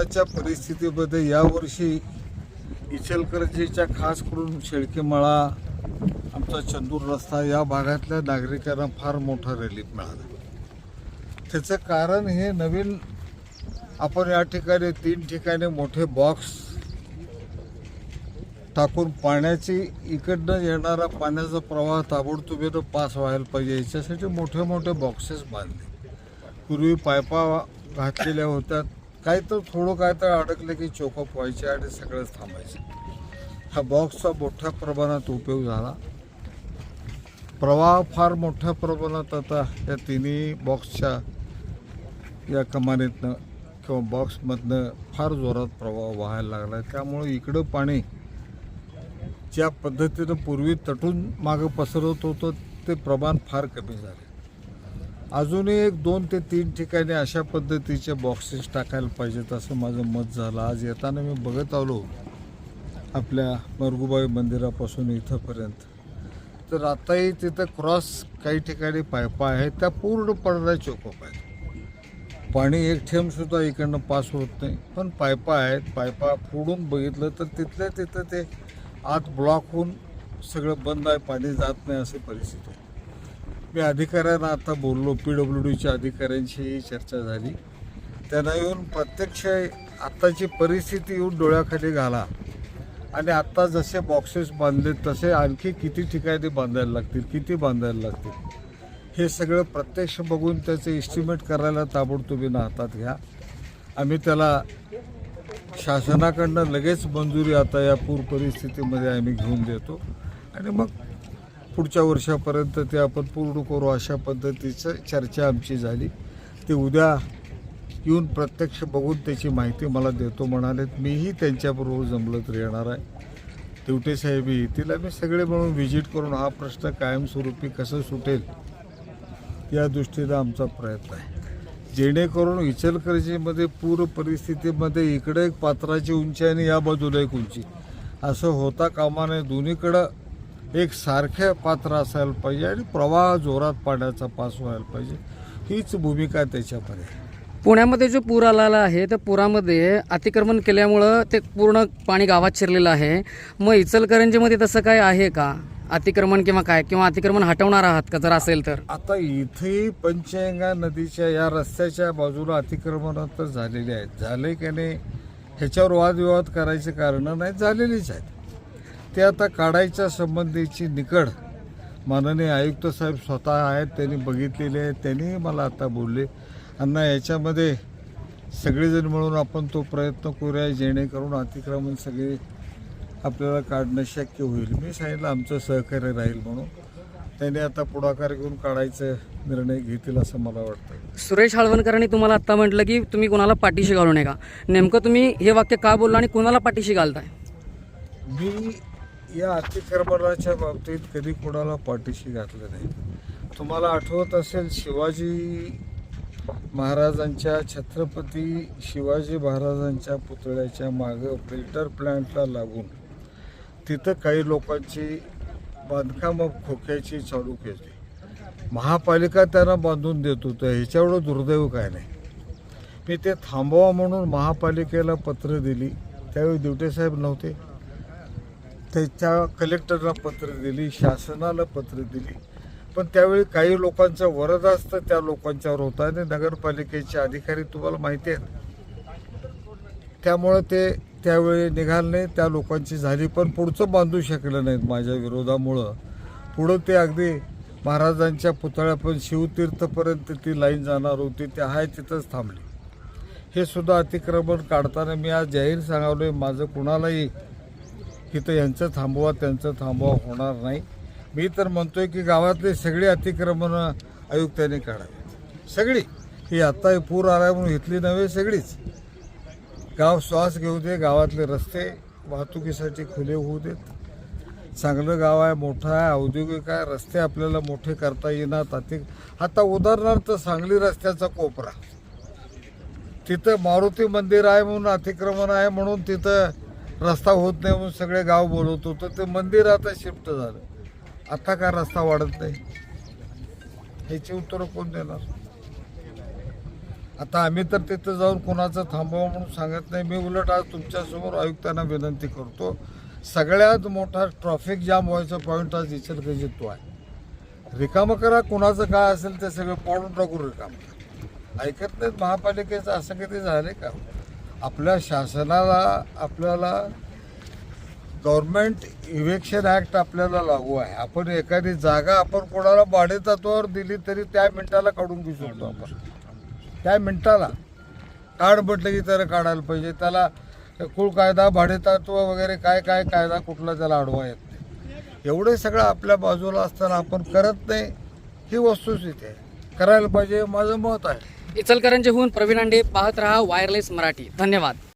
आजच्या परिस्थितीमध्ये यावर्षी इचलकरंजीच्या खास करून शेळकेमाळा आमचा चंदूर रस्ता या भागातल्या नागरिकांना फार मोठा रिलीफ मिळाला. त्याचं कारण हे नवीन आपण या ठिकाणी तीन ठिकाणी मोठे बॉक्स टाकून पाण्याची इकडनं येणारा पाण्याचा प्रवाह ताबडतोबीनं पास व्हायला पाहिजे. याच्यासाठी मोठे मोठे बॉक्सेस बांधले. पूर्वी पायपा घातलेल्या होत्या. काय तर थोडं काय तर अडकलं की चोकअप व्हायचे आणि सगळंच थांबायचे. हा बॉक्सचा मोठ्या प्रमाणात उपयोग झाला. प्रवाह फार मोठ्या प्रमाणात आता या तिन्ही बॉक्सच्या या कमानीतनं किंवा बॉक्समधनं फार जोरात प्रवाह व्हायला लागला त्यामुळे इकडं पाणी ज्या पद्धतीनं पूर्वी तटून मागं पसरत होतं ते प्रमाण फार कमी झाले. अजूनही एक दोन ते तीन ठिकाणी अशा पद्धतीचे बॉक्सेस टाकायला पाहिजेत असं माझं मत झालं. आज येताना मी बघत आलो आपल्या मरगुबाई मंदिरापासून इथंपर्यंत. तर आताही तिथं क्रॉस काही ठिकाणी पायपा आहेत त्या पूर्ण पडदा चोकप आहेत पाणी एक थेंबसुद्धा इकडनं पास होत नाही. पण पायपा आहेत पायपा फोडून बघितलं तर तिथल्या तिथं ते आत ब्लॉक होऊन सगळं बंद आहे पाणी जात नाही अशी परिस्थिती आहे. मी अधिकाऱ्यांना आता बोललो पी डब्ल्यू डीच्या अधिकाऱ्यांशी चर्चा झाली. त्यांना येऊन प्रत्यक्ष आत्ताची परिस्थिती येऊन डोळ्याखाली घाला. आणि आत्ता जसे बॉक्सेस बांधले तसे आणखी किती ठिकाणी बांधायला लागतील किती बांधायला लागतील? हे सगळं प्रत्यक्ष बघून त्याचं इस्टिमेट करायला ताबडतोबीनं हातात घ्या. आम्ही त्याला शासनाकडनं लगेच मंजुरी आता या पूर परिस्थितीमध्ये आम्ही घेऊन देतो. आणि मग पुढच्या वर्षापर्यंत ते आपण पूर्ण करू अशा पद्धतीचं चर्चा आमची झाली. ते उद्या येऊन प्रत्यक्ष बघून त्याची माहिती मला देतो म्हणालेत. मीही त्यांच्याबरोबर जमलं तर येणार आहे. तिवटे साहेबही येतील. आम्ही सगळे म्हणून व्हिजिट करून हा प्रश्न कायमस्वरूपी कसं सुटेल या दृष्टीनं आमचा प्रयत्न आहे. जेणेकरून इचलकरंजीमध्ये पूर परिस्थितीमध्ये इकडे एक पात्राची उंची आणि या बाजूला एक उंची. असं होता कामा नये. दोन्हीकडं एक सारखे पात्र असायला पाहिजे आणि प्रवाह जोरात पाण्याचा पास व्हायला पाहिजे. हीच भूमिका त्याच्यामध्ये. पुण्यामध्ये जो पूर आलेला आहे त्या पुरामध्ये अतिक्रमण केल्यामुळं ते पूर्ण पाणी गावात शिरलेलं आहे. मग इचलकरंजीमध्ये तसं काय आहे का? अतिक्रमण किंवा काय? किंवा अतिक्रमण हटवणार आहात का? जर असेल तर. आता इथेही पंचगंगा नदीच्या या रस्त्याच्या बाजूला अतिक्रमण तर झालेले आहेत. झाले की नाही ह्याच्यावर वादविवाद करायचे कारणं नाही झालेलीच आहेत. ते आता काढायच्या संबंधीची निकड माननीय आयुक्त साहेब स्वतः आहेत त्यांनी बघितलेले आहेत त्यांनी मला आता बोलले. अण्णा याच्यामध्ये सगळेजण मिळून आपण तो प्रयत्न करूया जेणेकरून अतिक्रमण सगळे आपल्याला काढणं शक्य होईल. मी सांगितलं आमचं सहकार्य राहील म्हणून. त्यांनी आता पुढाकार घेऊन काढायचं निर्णय घेतील असं मला वाटतं. सुरेश हळवणकरांनी तुम्हाला आत्ता म्हटलं की तुम्ही कोणाला पाठीशी घालू नये का नेमकं तुम्ही हे वाक्य का बोलला आणि कोणाला पाठीशी घालताय? मी या अतिक्रमणाच्या बाबतीत कधी कोणाला पाठीशी घातलं नाही. तुम्हाला आठवत असेल शिवाजी महाराजांच्या छत्रपती शिवाजी महाराजांच्या पुतळ्याच्या मागं फिल्टर प्लॅन्टला लागून तिथं काही लोकांची बांधकामं खोक्याची चालू केली. महापालिका त्यांना बांधून देत होतं ह्याच्यावर दुर्दैव काय नाही. मी ते थांबवा म्हणून महापालिकेला पत्र दिली. त्यावेळी दिवटे साहेब नव्हते. त्याच्या कलेक्टरला पत्र दिली शासनाला पत्र दिली. पण त्यावेळी काही लोकांचा वरदास्त त्या लोकांच्यावर होता. आणि नगरपालिकेचे अधिकारी तुम्हाला माहिती आहेत. त्यामुळं ते त्यावेळी निघाल नाही त्या लोकांची झाली. पण पुढचं बांधू शकलं नाहीत माझ्या विरोधामुळं. पुढं ते अगदी महाराजांच्या पुतळ्यापर्यंत शिवतीर्थपर्यंत ती लाईन जाणार होती ते आहे तिथंच थांबली. हे सुद्धा अतिक्रमण काढताना मी आज जाहीर सांगावलं माझं कुणालाही तिथं यांचं थांबवा त्यांचं थांबवा होणार नाही. मी तर म्हणतोय की गावातले सगळी अतिक्रमणं आयुक्तांनी काढावी. सगळी. ही आत्ता पूर आला म्हणून इथली नव्हे सगळीच. गाव श्वास घेऊ दे गावातले रस्ते वाहतुकीसाठी खुले होऊ देत. चांगलं गाव आहे मोठं आहे औद्योगिक आहे रस्ते आपल्याला मोठे करता येणार अति आता उदाहरणार्थ सांगली रस्त्याचा कोपरा. तिथं मारुती मंदिर आहे म्हणून अतिक्रमण आहे म्हणून तिथं रस्ता होत नाही म्हणून सगळे गाव बोलवत होतं. ते मंदिर आता शिफ्ट झालं. आता का रस्ता वाढत नाही? ह्याची उत्तरं कोण देणार? आता आम्ही तर तिथं जाऊन कोणाचं थांबावं म्हणून सांगत नाही. मी उलट आज तुमच्यासमोर आयुक्तांना विनंती करतो. सगळ्यात मोठा ट्रॉफिक जाम व्हायचा पॉईंट आज इचलकरंजीत तो आहे. रिकामं करा. कोणाचं काय असेल ते सगळं पाडून टाकून रिकामं करा. ऐकत नाहीत महापालिकेचं असं ते झालं का? आपल्या शासनाला आपल्याला गव्हर्मेंट इव्हेक्शन ॲक्ट आपल्याला लागू आहे. आपण एखादी जागा आपण कोणाला भाडेतत्वावर दिली तरी त्या मिनिटाला काढून घेऊ शकतो आपण. त्या मिनिटाला. काढ म्हटलं की त्याला काढायला पाहिजे. त्याला कुळ कायदा भाडेतत्व वगैरे काय काय कायदा कुठला त्याला अडवा येत नाही. एवढे सगळं आपल्या बाजूला असताना आपण करत नाही. ही वस्तुस्थिती आहे. करायला पाहिजे माझं मत आहे. इचलकरंजीहून प्रवीण अंडे पाहत रहा वायरलेस मराठी. धन्यवाद.